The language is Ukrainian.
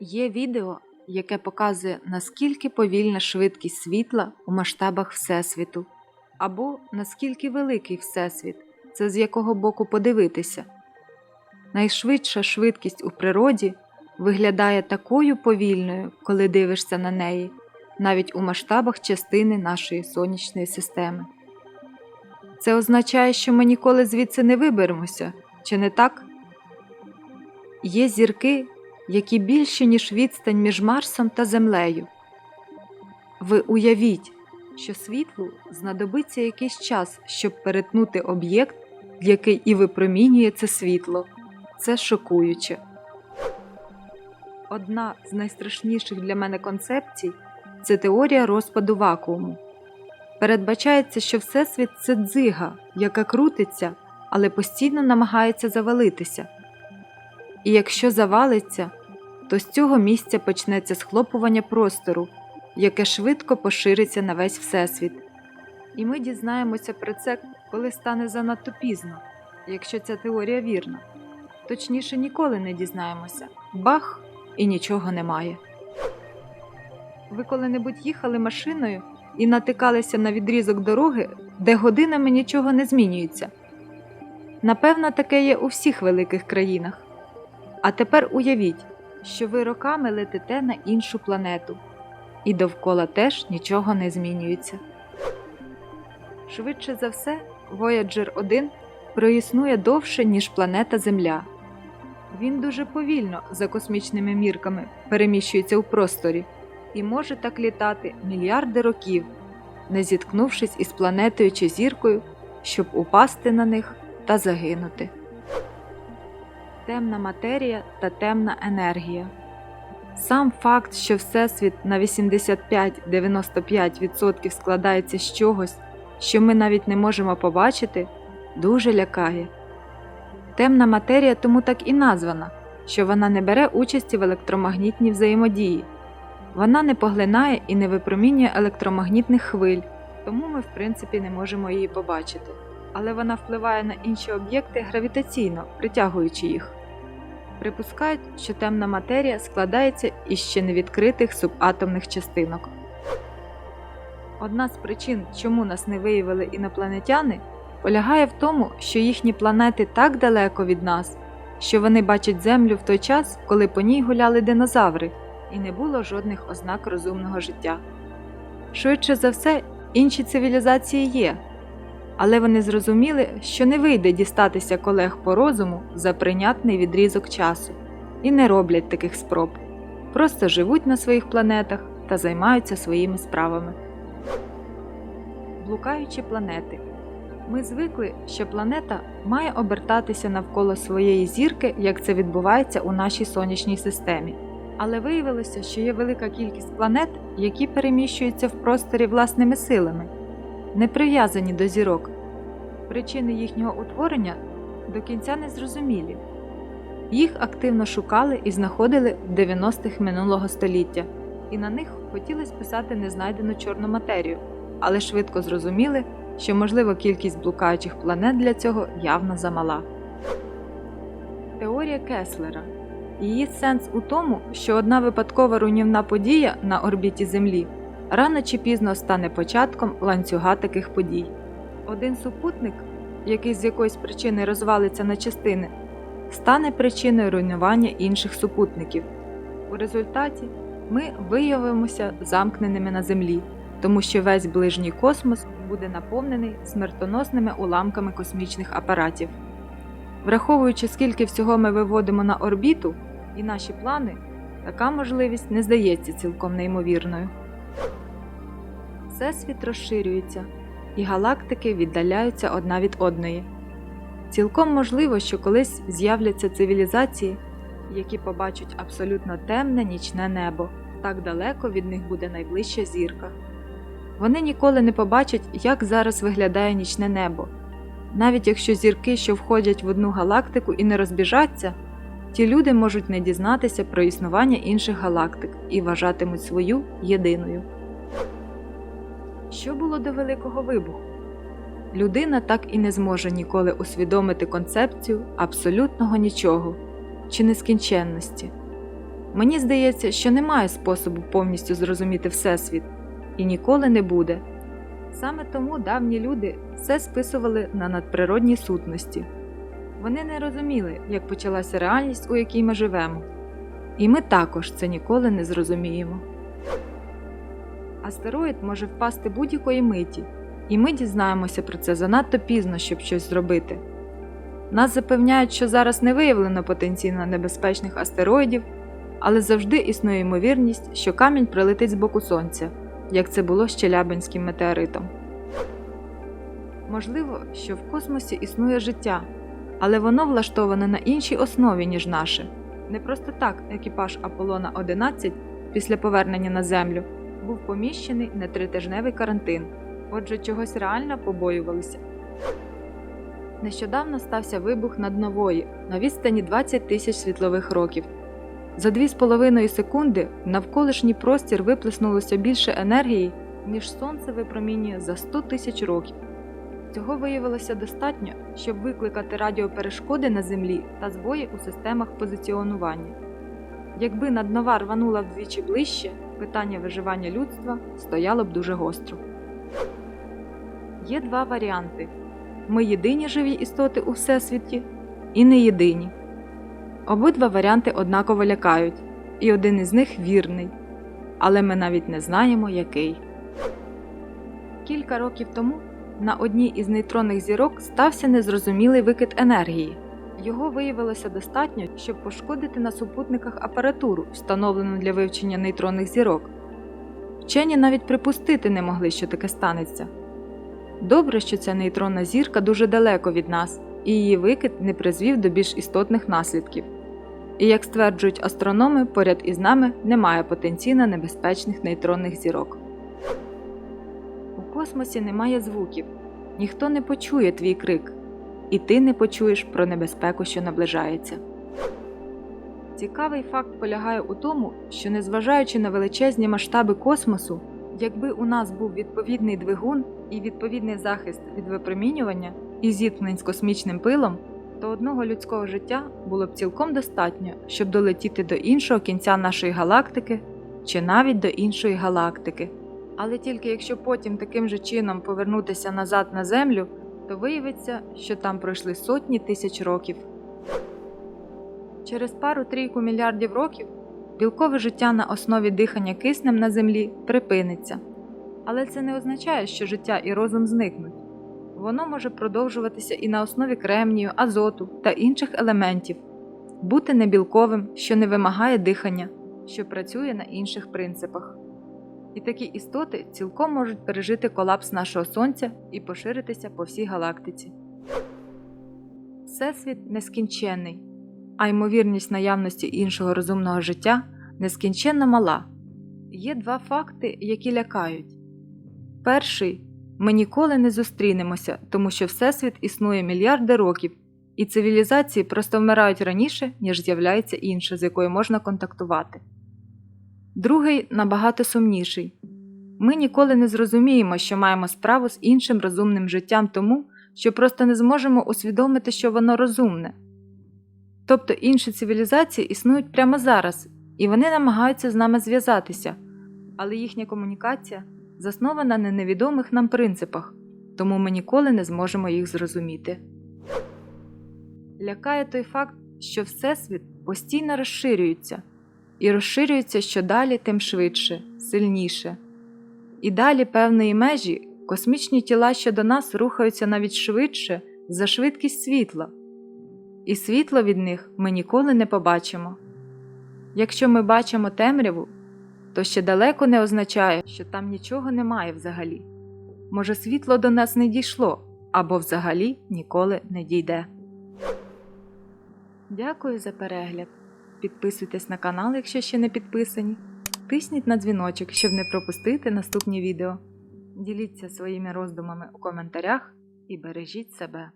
Є відео, яке показує, наскільки повільна швидкість світла у масштабах Всесвіту, або наскільки великий Всесвіт, це з якого боку подивитися. Найшвидша швидкість у природі виглядає такою повільною, коли дивишся на неї, навіть у масштабах частини нашої сонячної системи. Це означає, що ми ніколи звідси не виберемося, чи не так? Є зірки, які більші, ніж відстань між Марсом та Землею. Ви уявіть, що світлу знадобиться якийсь час, щоб перетнути об'єкт, який і випромінює це світло. Це шокуюче. Одна з найстрашніших для мене концепцій це теорія розпаду вакууму. Передбачається, що Всесвіт це дзига, яка крутиться, але постійно намагається завалитися. І якщо завалиться, то з цього місця почнеться схлопування простору, яке швидко пошириться на весь Всесвіт. І ми дізнаємося про це, коли стане занадто пізно, якщо ця теорія вірна. Точніше, ніколи не дізнаємося. Бах і нічого немає. Ви коли-небудь їхали машиною і натикалися на відрізок дороги, де годинами нічого не змінюється. Напевно, таке є у всіх великих країнах. А тепер уявіть, що ви роками летите на іншу планету, і довкола теж нічого не змінюється. Швидше за все, Voyager 1 проіснує довше, ніж планета Земля. Він дуже повільно, за космічними мірками, переміщується у просторі і може так літати мільярди років, не зіткнувшись із планетою чи зіркою, щоб упасти на них та загинути. Темна матерія та темна енергія. Сам факт, що Всесвіт на 85-95% складається з чогось, що ми навіть не можемо побачити, дуже лякає. Темна матерія тому так і названа, що вона не бере участі в електромагнітній взаємодії. Вона не поглинає і не випромінює електромагнітних хвиль, тому ми, в принципі, не можемо її побачити. Але вона впливає на інші об'єкти гравітаційно, притягуючи їх. Припускають, що темна матерія складається із ще невідкритих субатомних частинок. Одна з причин, чому нас не виявили інопланетяни, полягає в тому, що їхні планети так далеко від нас, що вони бачать Землю в той час, коли по ній гуляли динозаври, і не було жодних ознак розумного життя. Швидше за все, інші цивілізації є, але вони зрозуміли, що не вийде дістатися колег по розуму за прийнятний відрізок часу, і не роблять таких спроб, просто живуть на своїх планетах та займаються своїми справами. Блукаючі планети. Ми звикли, що планета має обертатися навколо своєї зірки, як це відбувається у нашій сонячній системі. Але виявилося, що є велика кількість планет, які переміщуються в просторі власними силами, не прив'язані до зірок. Причини їхнього утворення до кінця не зрозумілі. Їх активно шукали і знаходили в 90-х минулого століття, і на них хотілося писати незнайдену чорну матерію, але швидко зрозуміли, що можливо кількість блукаючих планет для цього явно замала. Теорія Кеслера Її сенс у тому, що одна випадкова руйнівна подія на орбіті Землі рано чи пізно стане початком ланцюга таких подій. Один супутник, який з якоїсь причини розвалиться на частини, стане причиною руйнування інших супутників. У результаті ми виявимося замкненими на Землі, тому що весь ближній космос буде наповнений смертоносними уламками космічних апаратів. Враховуючи, скільки всього ми виводимо на орбіту і наші плани, така можливість не здається цілком неймовірною. Всесвіт розширюється, і галактики віддаляються одна від одної. Цілком можливо, що колись з'являться цивілізації, які побачать абсолютно темне нічне небо, так далеко від них буде найближча зірка. Вони ніколи не побачать, як зараз виглядає нічне небо. Навіть якщо зірки, що входять в одну галактику і не розбіжаться, ті люди можуть не дізнатися про існування інших галактик і вважатимуть свою єдиною. Що було до Великого вибуху? Людина так і не зможе ніколи усвідомити концепцію абсолютного нічого чи нескінченності. Мені здається, що немає способу повністю зрозуміти Всесвіт і ніколи не буде. Саме тому давні люди все списували на надприродні сутності. Вони не розуміли, як почалася реальність, у якій ми живемо. І ми також це ніколи не зрозуміємо. Астероїд може впасти будь-якої миті, і ми дізнаємося про це занадто пізно, щоб щось зробити. Нас запевняють, що зараз не виявлено потенційно небезпечних астероїдів, але завжди існує ймовірність, що камінь прилетить з боку сонця, як це було з Челябинським метеоритом. Можливо, що в космосі існує життя, але воно влаштоване на іншій основі, ніж наше. Не просто так екіпаж Аполлона 11 після повернення на Землю був поміщений на тритижневий карантин, отже, чогось реально побоювалися. Нещодавно стався вибух над нової на відстані 20 тисяч світлових років. За 2,5 секунди в навколишній простір виплеснулося більше енергії, ніж сонце випромінює за 100 тисяч років. Цього виявилося достатньо, щоб викликати радіоперешкоди на землі та збої у системах позиціонування. Якби наднова рванула вдвічі ближче, питання виживання людства стояло б дуже гостро. Є два варіанти: ми єдині живі істоти у всесвіті і не єдині. Обидва варіанти однаково лякають, і один із них вірний, але ми навіть не знаємо, який. Кілька років тому на одній із нейтронних зірок стався незрозумілий викид енергії. Його виявилося достатньо, щоб пошкодити на супутниках апаратуру, встановлену для вивчення нейтронних зірок. Вчені навіть припустити не могли, що таке станеться. Добре, що ця нейтронна зірка дуже далеко від нас, і її викид не призвів до більш істотних наслідків. І як стверджують астрономи, поряд із нами немає потенційно небезпечних нейтронних зірок. Космосі немає звуків, ніхто не почує твій крик, і ти не почуєш про небезпеку, що наближається. Цікавий факт полягає у тому, що незважаючи на величезні масштаби космосу, якби у нас був відповідний двигун і відповідний захист від випромінювання і зіткнень з космічним пилом, то одного людського життя було б цілком достатньо, щоб долетіти до іншого кінця нашої галактики чи навіть до іншої галактики. Але тільки якщо потім таким же чином повернутися назад на Землю, то виявиться, що там пройшли сотні тисяч років. Через пару-трійку мільярдів років білкове життя на основі дихання киснем на Землі припиниться. Але це не означає, що життя і розум зникнуть. Воно може продовжуватися і на основі кремнію, азоту та інших елементів, бути небілковим, що не вимагає дихання, що працює на інших принципах. І такі істоти цілком можуть пережити колапс нашого сонця і поширитися по всій галактиці. Всесвіт нескінченний, а ймовірність наявності іншого розумного життя нескінченно мала. Є два факти, які лякають. Перший ми ніколи не зустрінемося, тому що Всесвіт існує мільярди років, і цивілізації просто вмирають раніше, ніж з'являється інша, з якою можна контактувати. Другий набагато сумніший. Ми ніколи не зрозуміємо, що маємо справу з іншим розумним життям тому, що просто не зможемо усвідомити, що воно розумне. Тобто інші цивілізації існують прямо зараз, і вони намагаються з нами зв'язатися, але їхня комунікація заснована на невідомих нам принципах, тому ми ніколи не зможемо їх зрозуміти. Лякає той факт, що Всесвіт постійно розширюється, і розширюється щодалі, тим швидше, сильніше. І далі певної межі космічні тіла щодо нас рухаються навіть швидше за швидкість світла, і світло від них ми ніколи не побачимо. Якщо ми бачимо темряву, то ще далеко не означає, що там нічого немає взагалі. Може, світло до нас не дійшло або взагалі ніколи не дійде. Дякую за перегляд. Підписуйтесь на канал, якщо ще не підписані. Тисніть на дзвіночок, щоб не пропустити наступні відео. Діліться своїми роздумами у коментарях і бережіть себе.